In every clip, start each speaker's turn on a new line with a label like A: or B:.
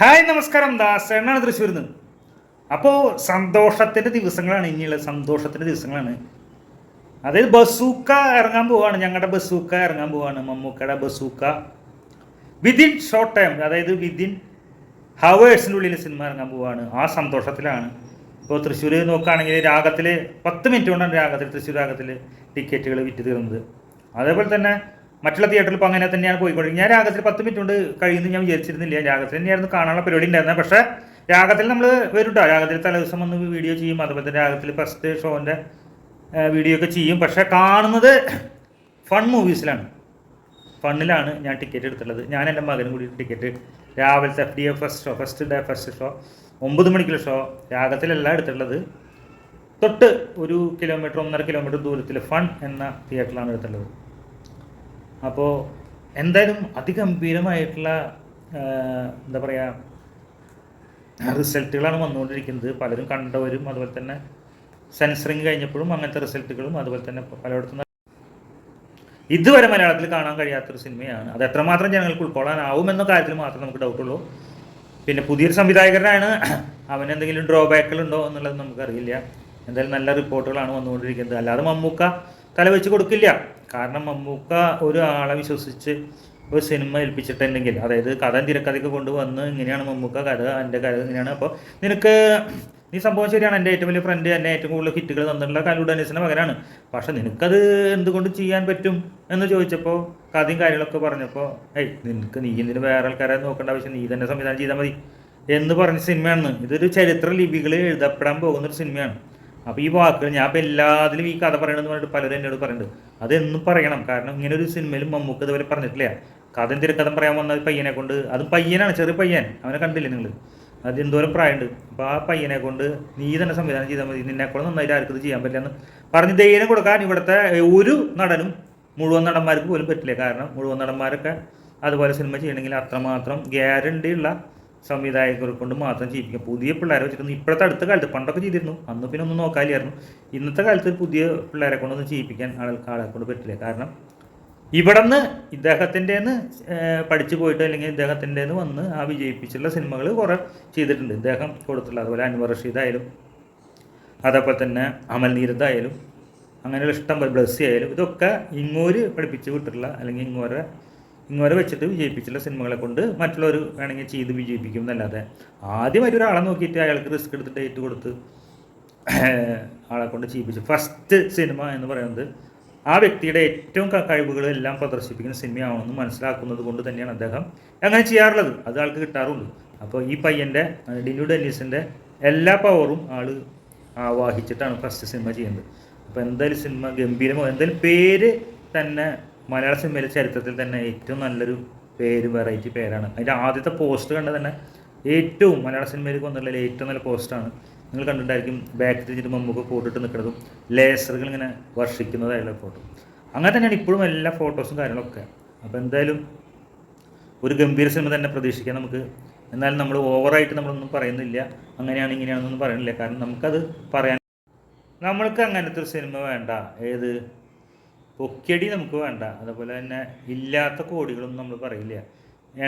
A: Hi നമസ്കാരം. ദാസേണ്ണാണ് തൃശ്ശൂരിൽ നിന്ന് അപ്പോൾ സന്തോഷത്തിന്റെ ദിവസങ്ങളാണ് ഇനിയുള്ള സന്തോഷത്തിന്റെ ദിവസങ്ങളാണ്. അതായത് ബസൂക്ക ഇറങ്ങാൻ പോവാണ് ഞങ്ങളുടെ ബസൂക്ക ഇറങ്ങാൻ പോവാണ് മമ്മൂക്കയുടെ ബസൂക്ക. വിതിൻ ഷോർട്ട് ടൈം അതായത് വിതിൻ ഹവേഴ്സിന്റെ ഉള്ളിൽ സിനിമ ഇറങ്ങാൻ പോവാണ്. ആ സന്തോഷത്തിലാണ്. ഇപ്പോൾ തൃശ്ശൂർ നോക്കുകയാണെങ്കിൽ രാഗത്തിൽ പത്ത് മിനിറ്റ് കൊണ്ടാണ് രാഗത്തിൽ തൃശ്ശൂർ രാഗത്തിൽ ടിക്കറ്റുകൾ വിറ്റ് തീർന്നത്. അതേപോലെ തന്നെ മറ്റുള്ള തിയേറ്ററിൽ ഇപ്പോൾ അങ്ങനെ തന്നെയാണ് പോയിക്കൊണ്ടിരിക്കുന്നത്. ഞാൻ രാഗത്തിൽ പത്ത് മിനിറ്റ് കൊണ്ട് കഴിയുന്നു ഞാൻ വിചാരിച്ചിരുന്നില്ല. രാഗത്തിൽ തന്നെയായിരുന്നു കാണാനുള്ള പരിപാടി ഉണ്ടായിരുന്നത്. പക്ഷേ രാഗത്തിൽ നമ്മൾ വരും കേട്ടോ രാഗത്തിൽ തലേദിവസം വന്ന് വീഡിയോ ചെയ്യും. അതുപോലെ തന്നെ രാഗത്തിൽ ഫസ്റ്റ് ഷോന്റെ വീഡിയോ ഒക്കെ ചെയ്യും. പക്ഷേ കാണുന്നത് ഫൺ മൂവീസിലാണ് ഫണ്ണിലാണ് ഞാൻ ടിക്കറ്റ് എടുത്തിട്ടുള്ളത്. ഞാൻ എന്റെ മകനും കൂടി ടിക്കറ്റ് രാവിലത്തെ F D A first show first day first show ഒമ്പത് മണിക്കുള്ള ഷോ രാഗത്തിലല്ല എടുത്തിട്ടുള്ളത്. തൊട്ട് ഒരു കിലോമീറ്റർ ഒന്നര കിലോമീറ്റർ ദൂരത്തിൽ ഫൺ എന്ന തിയേറ്ററിലാണ് എടുത്തിട്ടുള്ളത്. അപ്പോൾ എന്തായാലും അതിഗംഭീരമായിട്ടുള്ള എന്താ പറയുക റിസൾട്ടുകളാണ് വന്നുകൊണ്ടിരിക്കുന്നത്. പലരും കണ്ടവരും അതുപോലെ തന്നെ സെൻസറിങ് കഴിഞ്ഞപ്പോഴും അങ്ങനത്തെ റിസൾട്ടുകളും അതുപോലെ തന്നെ പലയിടത്തും ഇതുവരെ മലയാളത്തിൽ കാണാൻ കഴിയാത്തൊരു സിനിമയാണ്. അത് എത്രമാത്രം ജനങ്ങൾക്ക് ഉൾക്കൊള്ളാനാവുമെന്ന കാര്യത്തിൽ മാത്രമേ നമുക്ക് ഡൗട്ട് ഉള്ളൂ. പിന്നെ പുതിയൊരു സംവിധായകനാണ്. അവന് എന്തെങ്കിലും ഡ്രോബാക്കുകൾ ഉണ്ടോ എന്നുള്ളത് നമുക്കറിയില്ല. എന്തായാലും നല്ല റിപ്പോർട്ടുകളാണ് വന്നുകൊണ്ടിരിക്കുന്നത്. അല്ലാതെ മമ്മൂക്ക തല വെച്ച് കൊടുക്കില്ല. കാരണം മമ്മൂക്ക ഒരാളെ വിശ്വസിച്ച് ഒരു സിനിമ ഏൽപ്പിച്ചിട്ടുണ്ടെങ്കിൽ അതായത് കഥ തിരക്കഥയ്ക്ക് കൊണ്ടുവന്ന് ഇങ്ങനെയാണ് മമ്മൂക്ക കഥ എന്റെ കഥ ഇങ്ങനെയാണ്. അപ്പോൾ നിനക്ക് നീ സംഭവം ശരിയാണ്. എന്റെ ഏറ്റവും വലിയ ഫ്രണ്ട് എന്നെ ഏറ്റവും കൂടുതൽ ഹിറ്റുകൾ തന്നിട്ടുള്ള കലൂഡ് അനീസിന്റെ മകനാണ്. പക്ഷെ നിനക്കത് എന്തുകൊണ്ട് ചെയ്യാൻ പറ്റും എന്ന് ചോദിച്ചപ്പോൾ കഥയും കാര്യങ്ങളൊക്കെ പറഞ്ഞപ്പോൾ ഏയ് നിനക്ക് നീ എന്തിന് വേറെ ആൾക്കാരെ നോക്കേണ്ട ആവശ്യം നീ തന്നെ സംവിധാനം ചെയ്താൽ മതി എന്ന് പറഞ്ഞ സിനിമയാണ് ഇതൊരു ചരിത്ര ലിപികൾ എഴുതപ്പെടാൻ പോകുന്നൊരു സിനിമയാണ്. അപ്പോൾ ഈ വാക്കുകൾ ഞാൻ ഇപ്പോൾ എല്ലാത്തിലും ഈ കഥ പറയണമെന്ന് പറഞ്ഞിട്ട് പലരും എന്നോട് പറയുന്നുണ്ട് അതെന്നും പറയണം. കാരണം ഇങ്ങനെ ഒരു സിനിമയിലും മമ്മൂക്ക് ഇതുപോലെ പറഞ്ഞിട്ടില്ല. കഥ തിരക്കഥം പറയാൻ വന്ന പയ്യനെ കൊണ്ട്. അതും പയ്യനാണ് ചെറിയ പയ്യൻ. അവനെ കണ്ടില്ലേ നിങ്ങൾ അത് എന്തോരം പ്രായമുണ്ട്. അപ്പോൾ ആ പയ്യനെ കൊണ്ട് നീ തന്നെ സംവിധാനം ചെയ്താൽ മതി. നിന്നെക്കൊണ്ട് നന്നായിട്ട് ആർക്കും ഇത് ചെയ്യാൻ പറ്റില്ലെന്ന് പറഞ്ഞ് ധൈര്യം കൊടുക്കാൻ ഇവിടുത്തെ ഒരു നടനും മുഴുവൻ നടന്മാർക്ക് പോലും പറ്റില്ല. കാരണം മുഴുവൻ നടന്മാരൊക്കെ അതുപോലെ സിനിമ ചെയ്യണമെങ്കിൽ അത്രമാത്രം ഗ്യാരണ്ടി ഉള്ള സംവിധായകരെ കൊണ്ട് മാത്രം ജീവിക്കുക പുതിയ പിള്ളേരെ വെച്ചിട്ടൊന്നും ഇപ്പോഴത്തെ അടുത്ത കാലത്ത് പണ്ടൊക്കെ ചെയ്തിരുന്നു. അന്ന് പിന്നെ ഒന്നും നോക്കാനില്ലായിരുന്നു. ഇന്നത്തെ കാലത്ത് പുതിയ പിള്ളേരെ കൊണ്ടൊന്നും ചെയ്യിപ്പിക്കാൻ ആൾക്ക് ആളെ കൊണ്ട് പറ്റില്ല. കാരണം ഇവിടെ നിന്ന് ഇദ്ദേഹത്തിന്റെ പഠിച്ചു പോയിട്ട് അല്ലെങ്കിൽ ഇദ്ദേഹത്തിന്റെ വന്ന് ആ വിജയിപ്പിച്ചുള്ള സിനിമകൾ കുറേ ചെയ്തിട്ടുണ്ട്. ഇദ്ദേഹം കൊടുത്തിട്ടുള്ള അതുപോലെ അൻവർ റഷീദ് ആയാലും അതേപോലെ തന്നെ അമൽ നീരദ് ആയാലും അങ്ങനെയുള്ള ഇഷ്ടം പോലെ ബ്ലസ്സി ആയാലും ഇതൊക്കെ ഇങ്ങോര് പഠിപ്പിച്ച് വിട്ടിട്ടുള്ള അല്ലെങ്കിൽ ഇങ്ങോരെ ഇങ്ങോരെ വെച്ചിട്ട് വിജയിപ്പിച്ചുള്ള സിനിമകളെ കൊണ്ട് മറ്റുള്ളവർ വേണമെങ്കിൽ ചെയ്ത് വിജയിപ്പിക്കും എന്നല്ലാതെ ആദ്യം ആദ്യമായിട്ട് ഒരാളെ നോക്കിയിട്ട് അയാൾക്ക് റിസ്ക് എടുത്ത് ഡേറ്റ് കൊടുത്ത് ആളെ കൊണ്ട് ചെയ്യിപ്പിച്ചു. ഫസ്റ്റ് സിനിമ എന്ന് പറയുന്നത് ആ വ്യക്തിയുടെ ഏറ്റവും കഴിവുകളെല്ലാം പ്രദർശിപ്പിക്കുന്ന സിനിമയാണെന്ന് മനസ്സിലാക്കുന്നത് കൊണ്ട് തന്നെയാണ് അദ്ദേഹം അങ്ങനെ ചെയ്യാറുള്ളത്. അത് ആൾക്ക് കിട്ടാറുണ്ട് അപ്പോൾ ഈ പയ്യന്റെ ഡിനു ഡെന്നീസിന്റെ എല്ലാ പവറും ആൾ ആവാഹിച്ചിട്ടാണ് ഫസ്റ്റ് സിനിമ ചെയ്യുന്നത്. അപ്പോൾ എന്തായാലും സിനിമ ഗംഭീരമോ എന്തായാലും പേര് തന്നെ മലയാള സിനിമയിലെ ചരിത്രത്തിൽ തന്നെ ഏറ്റവും നല്ലൊരു പേര് വെറൈറ്റി പേരാണ്. അതിന്റെ ആദ്യത്തെ പോസ്റ്റ് കണ്ട തന്നെ ഏറ്റവും മലയാള സിനിമയിലേക്ക് വന്നിട്ടുള്ള ഏറ്റവും നല്ല പോസ്റ്റാണ് നിങ്ങൾ കണ്ടിട്ടുണ്ടായിരിക്കും ബാക്ക് തിരിച്ചിട്ട് മമ്മൂക്ക ഫോട്ടോ നിൽക്കുന്നതും ലേസറുകൾ ഇങ്ങനെ വർഷിക്കുന്നതായുള്ള ഫോട്ടോ അങ്ങനെ തന്നെയാണ് ഇപ്പോഴും എല്ലാ ഫോട്ടോസും കാര്യങ്ങളൊക്കെ. അപ്പോൾ എന്തായാലും ഒരു ഗംഭീര സിനിമ തന്നെ പ്രതീക്ഷിക്കാം നമുക്ക്. എന്നാലും നമ്മൾ ഓവറായിട്ട് നമ്മളൊന്നും പറയുന്നില്ല. അങ്ങനെയാണ് ഇങ്ങനെയാണെന്നൊന്നും പറയുന്നില്ല. കാരണം നമുക്കത് പറയാൻ നമ്മൾക്ക് അങ്ങനത്തെ ഒരു സിനിമ വേണ്ട. ഏത്? പൊക്കിയടി നമുക്ക് വേണ്ട. അതുപോലെ തന്നെ ഇല്ലാത്ത കോടികളൊന്നും നമ്മൾ പറയില്ല.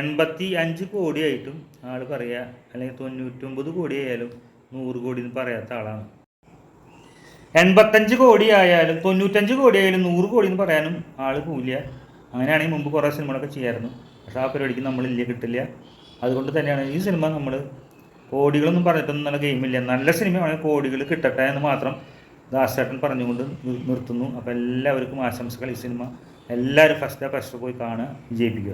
A: എൺപത്തി അഞ്ച് കോടിയായിട്ടും ആൾ പറയുക അല്ലെങ്കിൽ തൊണ്ണൂറ്റൊമ്പത് കോടി ആയാലും നൂറ് കോടി എന്ന് പറയാത്ത ആളാണ്. എൺപത്തഞ്ച് കോടി ആയാലും തൊണ്ണൂറ്റഞ്ച് കോടി ആയാലും നൂറ് കോടി എന്ന് പറയാനും ആൾ പോവില്ല. അങ്ങനെയാണെങ്കിൽ മുമ്പ് കുറേ സിനിമകളൊക്കെ ചെയ്യായിരുന്നു. പക്ഷേ ആ പരിപാടിക്ക് നമ്മളില്ല കിട്ടില്ല. അതുകൊണ്ട് തന്നെയാണ് ഈ സിനിമ നമ്മൾ കോടികളൊന്നും പറഞ്ഞിട്ടൊന്നും നല്ല ഗെയിമില്ല. നല്ല സിനിമയാണെങ്കിൽ കോടികൾ കിട്ടട്ടെ എന്ന് മാത്രം ദാസേട്ടൻ പറഞ്ഞുകൊണ്ട് നിർ- നിർത്തുന്നു. അപ്പോൾ എല്ലാവർക്കും ആശംസകൾ. ഈ സിനിമ എല്ലാവരും ഫസ്റ്റ് ഫസ്റ്റ് പോയി കാണുക. വിജയിപ്പിക്കുക